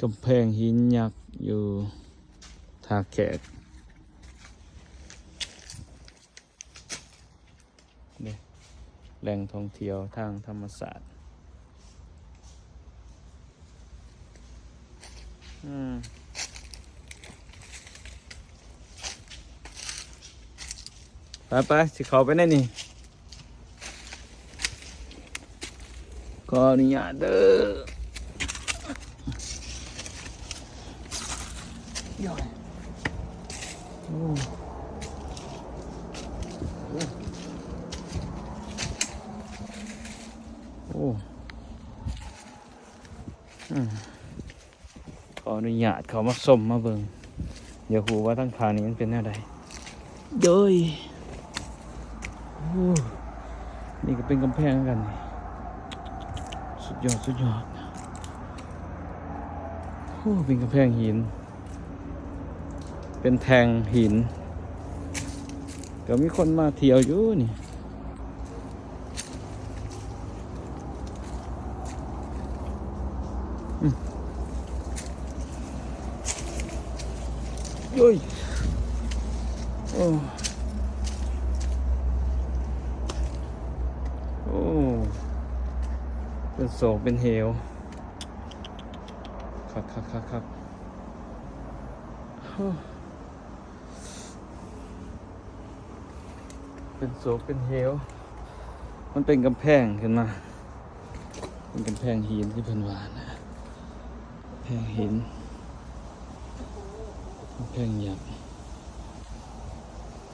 กำแพงหินยักษ์อยู่ทาแขกนี่แหล่งท่องเที่ยวทางธรรมศาสตร์อืมไปไปสิเขาไปไหนนี่ขออนุญาตเด้อ ย่อยโอ้โอ้อืมขออนุญาตเขามาสมมาเบิงอย่าหูว่าทั้งขานี้มันเป็นอะไรเย้ยโอ้นี่ก็เป็นกำแพงกันนี่สุดยอด สุดยอดโอ้เป็นกำแพงหิน เป็นแทงหิน ก็มีคนมาเที่ยวอยู่นี่อืมโอ้ยโอ้โอ้เป็นโศกเป็นเหวครับครับครับครับโอ้ เป็นโศกเป็นเหว มันเป็นกำแพงขึ้นมา เป็นกำแพงหินที่เพิ่นว่านะแพงหินกำแพงหยัก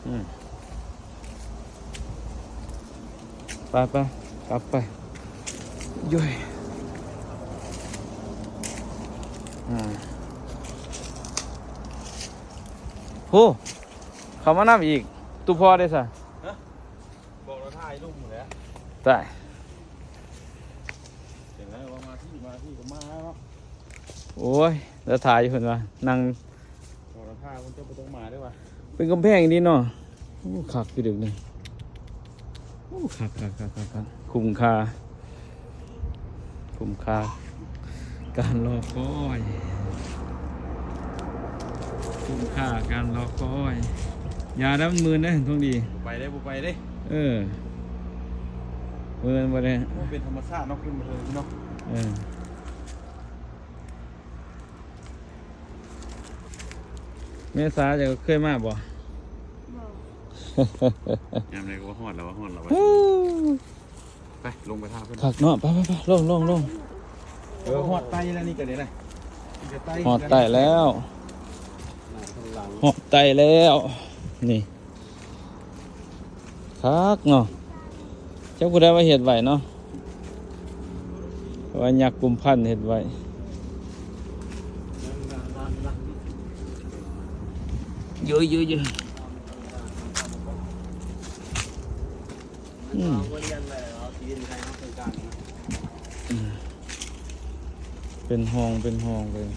อืมไปไปกลับไปย่อยอืมโหเขามานับอีก ตุพอได้สะาถ่ายรูปหมดแล้วได้เห็นแล้วว่ามาที่มาที่ก็มาแล้วเนาะโอ้ยแล้วถ่ายอยู่เพิ่นว่านั่งบอกเราถ่ายมันจะไปต้องมาด้วยวะเป็นกำแพงดีเนาะโอ้ขักอยู่ดึกนี่โอ้ขักขักขักขักขักคุ้มค่าคุ้มค่าการรอคอยคุ้มค่าการรอคอยยาดับมือนะท้องดี ไปได้บุไปได้เออ มือมาเลยมันเป็นธรรมชาติเนาะขึ้นมาเลยเนาะเออเมษาจะเคยมาบ่ยามใดก็ว่าฮอดแล้วว่าฮอดแล้วไปลงไปท่าเพื่อนขักเนาะไปไปไปลงลงลงเออฮอดไตแล้วนี่กันเลยนะหอดไตแล้วหอดไตแล้ว นี่คักเนาะ จ้าผู้ได้ว่าเห็ดไหวเนาะว่ายักษ์กุมพันธ์เห็ดไหวเยอะเยอะเยอะอืมเรียนเลยเอเป็นกลางเป็นห้องเป็นห้องเลย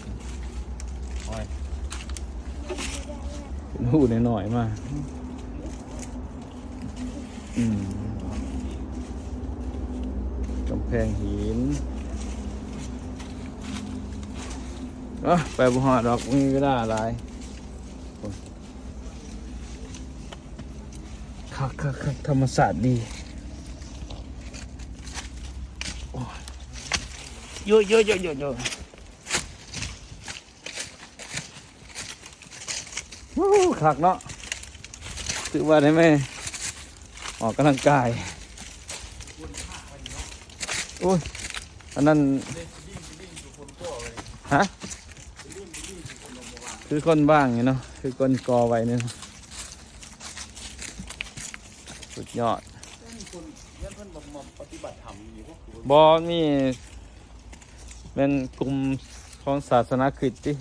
เป็นหูหน่อยๆมา อืม แพงหินเอะไปบุหอดอกมีเวลาอะไรคักคักคักธรรมศาสตร์ดีโอ้ยเยอะเยอะเยอะเยอะเยอะวู้คักเนาะถือว่าได้ไหมออกกำลังกาย อ้ยอันนั้นฮะคือคนบ้างเนาะคือคนกอไว้เนี่ยสุดยอดคนยอนมาปฏิบัติธรรมอยู่พวกคือบอมีเป็นกลุ่มของศาสนาคริสต์ที่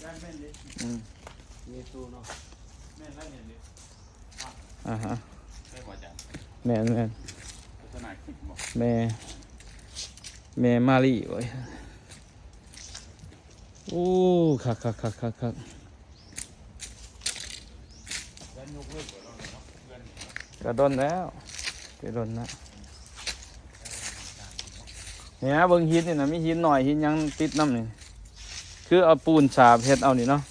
ได้แม่นเลยอืมเยซูเนาะแม่นแล้วเนี่ยเลยอ่าฮะแม่นแม่น แม่แม่มารีไว้ยโอ้คักคักคักคักคักกเลิกก่อนเนาะเนาะเพื่อนกระดนแล้วกระดนนะเนี่ยเบิ่งหินนี่นะมีหินหน่อยหินยังติดน้ำนี่คือเอาปูนสาบเฮ็ดเอานี่เนาะ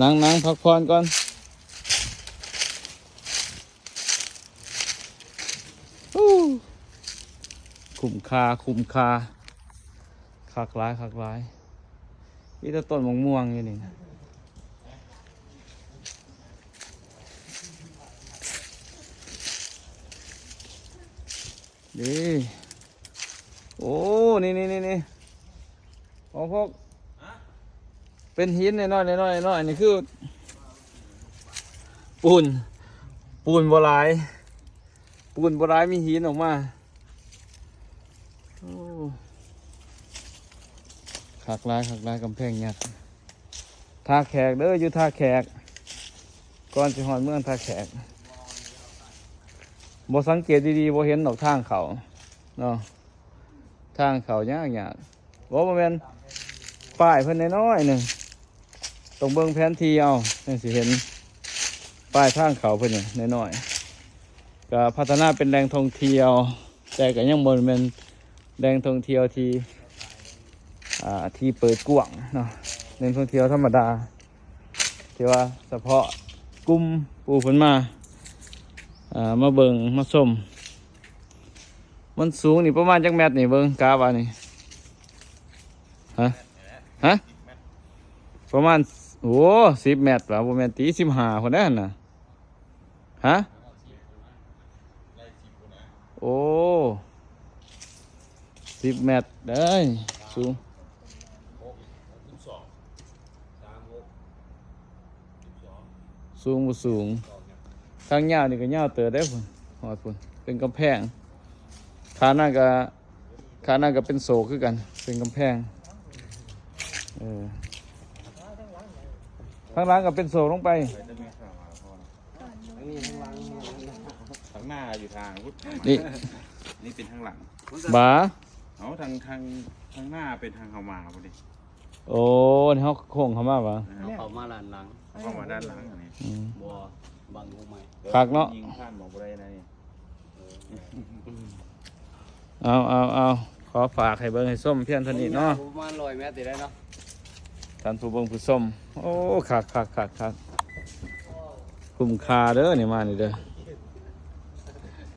นั่งนั่งพักผ่อนก่อนอู้คุ้มค่าคุ้มค่าคักร้ายคักร้ายนี่แต่ต้นมะม่วงอยู่นี่นะดีโอ้ นี่นี่นี่นี่โอ้พวก เป็นหินน้อยๆน้อยๆน้อยๆนี่คือ ปูน ปูนโบราณปูนโบราณมีหินออกมาขักลายขักลายกำแพงยักษ์ท่าแขกเด้ออยู่ท่าแขก ก่อนสิหอนเมืองท่าแขกบ่สังเกตดีๆบ่เห็นดอกทางเขาเนาะทางเขายากยากบ่บ่แม่นป้ายเพิ่นน้อยๆหนึ่ง ต้องเบิ่งแผนที่เอาจังสิเห็นป้ายทางเขาเพิ่นนี่น้อยๆก็พัฒนาเป็นแหล่งท่องเที่ยว แต่ก็ยังบนเป็นแหล่งท่องเที่ยวที่อ่าที่เปิดกว้างเนาะแหล่งท่องเที่ยวธรรมดาที่ว่าเฉพาะกลุ่มปูผลมาอ่ามาเบิงมาชมมันสูงนี่ประมาณจักแมตรนี่เบิงกาบานี่ฮะฮะประมาณ โอ้สิบเมตรว่ะประมาณตีสิบห้าคนนั้นน่ะฮะโอ้สิบเมตรได้สูงสูงบ่สูงทางยาวนี่ก็ยาวเติบได้พุ่นหอดพุ่นเป็นกำแพงขาหน้าก็ขาหน้าก็เป็นโศกคือกัน เป็นกำแพงเออ ข้างหล่างก็เป็นโศกลงไปทางหน้าอยู่ทางพุทธนี่นี่เป็นทางหลังบาเอาทางทางทางหน้าเป็นทางเข้ามาพอดีโอ้นี่เขาโค้งเข้ามาปะนะครับเขามาลานหลังเข้ามาด้านหลังอันนี้อืม บัวบังหูใหม่คักเนาะ ยิงผ่านหมอกบ่ได้นะนี่เอาเอาเอาขอฝากให้เบิ้งให้ส้มเพียงเท่านี้เนาะประมาณร้อยเมตรติได้เนาะ ท่านผู้เบิ้งผู้ส้มโอ้คักคักคักคักคุ้มค่าเด้อนี่มานี่เด้อ